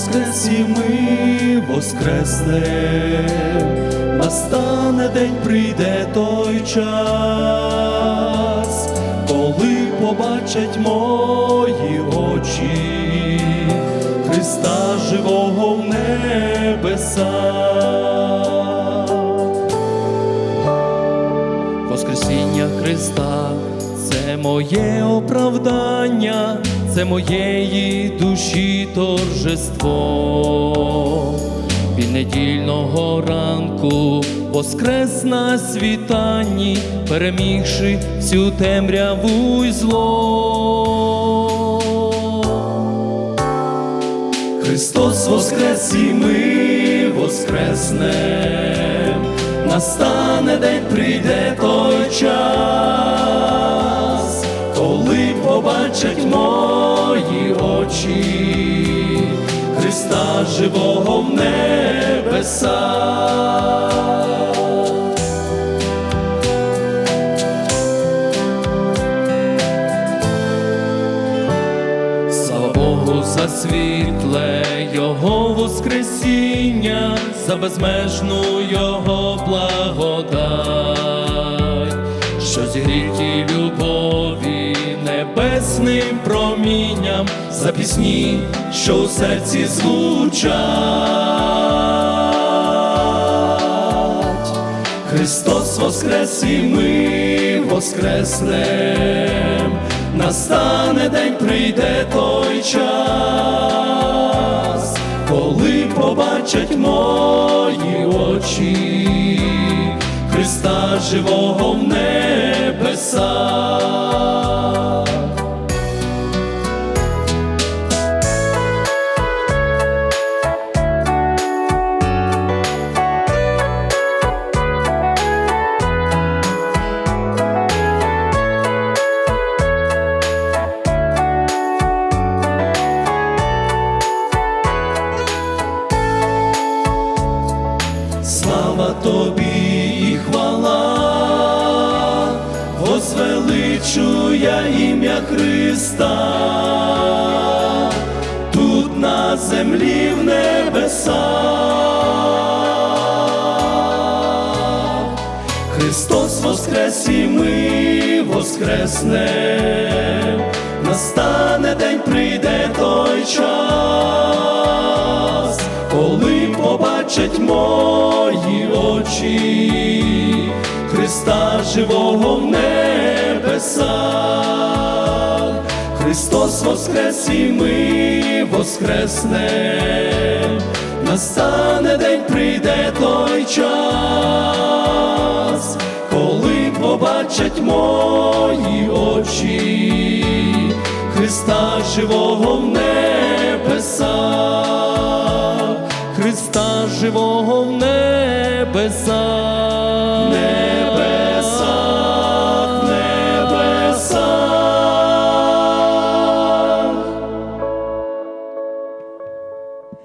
воскрес ми воскреснем, настане день, прийде той час, коли побачать мої очі Христа живого в небесах. Воскресіння Христа це моє оправдання, це моєї душі торжество. Від недільного ранку воскрес на світанні, перемігши всю темряву й зло. Христос воскрес і ми воскреснем, настане день, прийде той час, коли побачать мої очі Христа живого в небесах. Богу за світле Його Воскресіння, за безмежну Його благодать, що зігріті любові небесним промінням, за пісні, що у серці звучать. Христос воскрес і ми воскреснем, настане день, прийде той побачать мої очі Христа живого в небесах. Слава тобі і хвала, возвеличуя ім'я Христа, тут на землі в небесах. Христос воскрес і ми воскреснем, настане день, прийде той час, побачать мої очі Христа живого в небесах. Христос воскрес і ми воскреснем, настане день, прийде той час, коли побачать мої очі. Христа живого в небесах, живого в небесах.